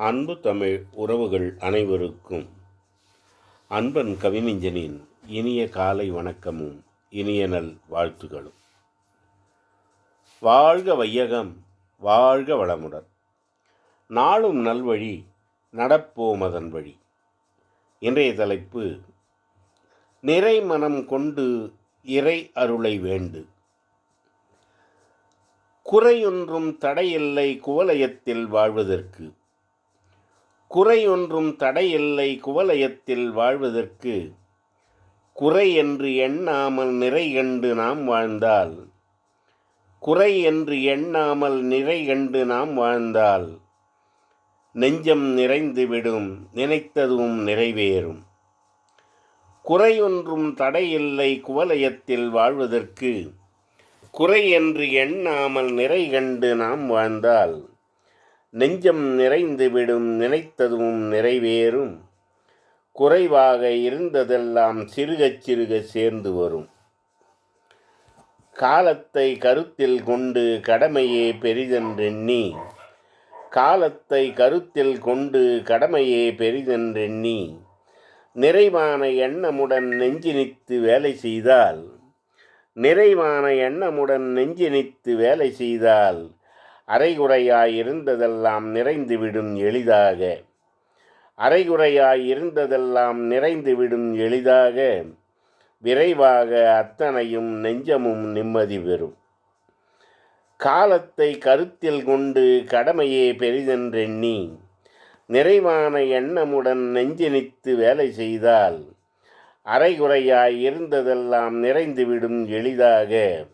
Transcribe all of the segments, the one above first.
அன்பு தமிழ் உறவுகள் அனைவருக்கும். அன்பன் கவிமிஞ்சனின் இனிய காலை வணக்கமும் இனிய நல் வாழ்த்துகளும். வாழ்க வையகம் வாழ்க வளமுடன். நாளும் நல்வழி நடப்போம் அதன் வழி. இன்றைய தலைப்பு நிறை மனம் கொண்டு இறை அருளை வேண்டு. குறையொன்றும் தடையில்லை குவலயத்தில் வாழ்வதற்கு. குறையொன்றும் தடையில்லை குவலயத்தில் வாழ்வதற்கு. குறை என்று எண்ணாமல் நிறை கண்டு நாம் வாழ்ந்தால். குறை என்று எண்ணாமல் நிறை கண்டு நாம் வாழ்ந்தால். நெஞ்சம் நிறைந்துவிடும் நினைத்ததும் நிறைவேறும். குறையொன்றும் தடையில்லை குவலயத்தில் வாழ்வதற்கு. குறை என்று எண்ணாமல் நிறை கண்டு நாம் வாழ்ந்தால். நெஞ்சம் நிறைந்துவிடும் நினைத்ததும் நிறைவேறும். குறைவாக இருந்ததெல்லாம் சிறுகச் சிறுக சேர்ந்து வரும். காலத்தை கருத்தில் கொண்டு கடமையே பெரிதென்றெண்ணி. காலத்தை கருத்தில் கொண்டு கடமையே பெரிதென்றெண்ணி. நிறைவான எண்ணமுடன் நெஞ்சினித்து வேலை செய்தால் நிறைவான எண்ணமுடன் நெஞ்சினித்து வேலை செய்தால் அரைகுறையாயிருந்ததெல்லாம் நிறைந்துவிடும் எளிதாக. அரைகுறையாயிருந்ததெல்லாம் நிறைந்துவிடும் எளிதாக. விரைவாக அத்தனையும் நெஞ்சமும் நிம்மதி பெறும். காலத்தை கருத்தில் கொண்டு கடமையே பெரிதென்றெண்ணி நிறைவான எண்ணமுடன் நெஞ்சினித்து வேலை செய்தால் அரைகுறையாய் இருந்ததெல்லாம் நிறைந்துவிடும் எளிதாக.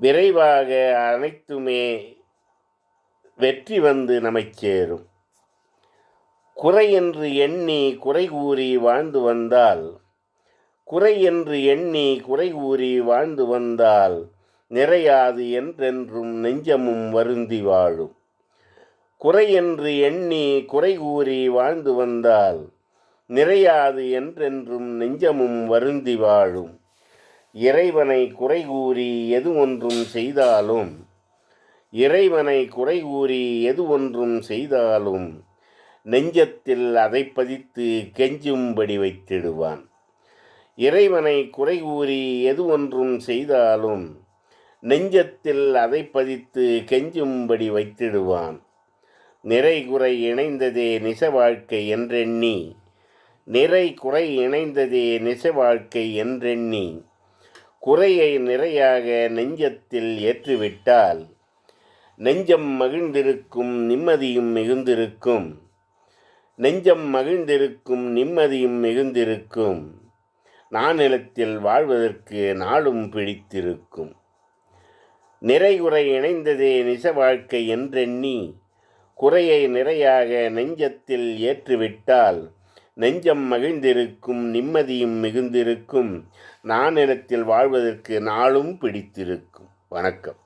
விரைவாக அனைத்துமே வெற்றி வந்து நம்மை சேரும். குறை என்று எண்ணி குறை கூறி வாழ்ந்து வந்தால் குறை என்று எண்ணி குறை கூறி வாழ்ந்து வந்தால் நிறையாது என்றென்றும் நெஞ்சமும் வருந்தி வாழும். குறை என்று எண்ணி குறை கூறி வாழ்ந்து வந்தால் நிறையாது என்றென்றும் நெஞ்சமும் வருந்தி வாழும். இறைவனை குறை கூறி எது ஒன்றும் செய்தாலும் இறைவனை குறை கூறி எது ஒன்றும் செய்தாலும் நெஞ்சத்தில் அதை பதித்து கெஞ்சும்படி வைத்திடுவான். இறைவனை குறை கூறி எது ஒன்றும் செய்தாலும் நெஞ்சத்தில் அதை பதித்து கெஞ்சும்படி வைத்திடுவான். நிறை குறை இணைந்ததே நிச வாழ்க்கை என்றெண்ணி நிறை குறை இணைந்ததே நிச வாழ்க்கை என்றெண்ணி குறையை நிறையாக நெஞ்சத்தில் ஏற்றுவிட்டால் நெஞ்சம் மகிழ்ந்திருக்கும் நிம்மதியும் மிகுந்திருக்கும். நெஞ்சம் மகிழ்ந்திருக்கும் நிம்மதியும் மிகுந்திருக்கும். நானிலத்தில் வாழ்வதற்கு நாளும் பிடித்திருக்கும். நிறைகுறை இணைந்ததே நிச வாழ்க்கை என்றெண்ணி குறையை நிறையாக நெஞ்சத்தில் ஏற்றுவிட்டால் நெஞ்சம் மகிழ்ந்திருக்கும் நிம்மதியும் மிகுந்திருக்கும் நானிடத்தில் வாழ்வதற்கு நாளும் பிடித்திருக்கும். வணக்கம்.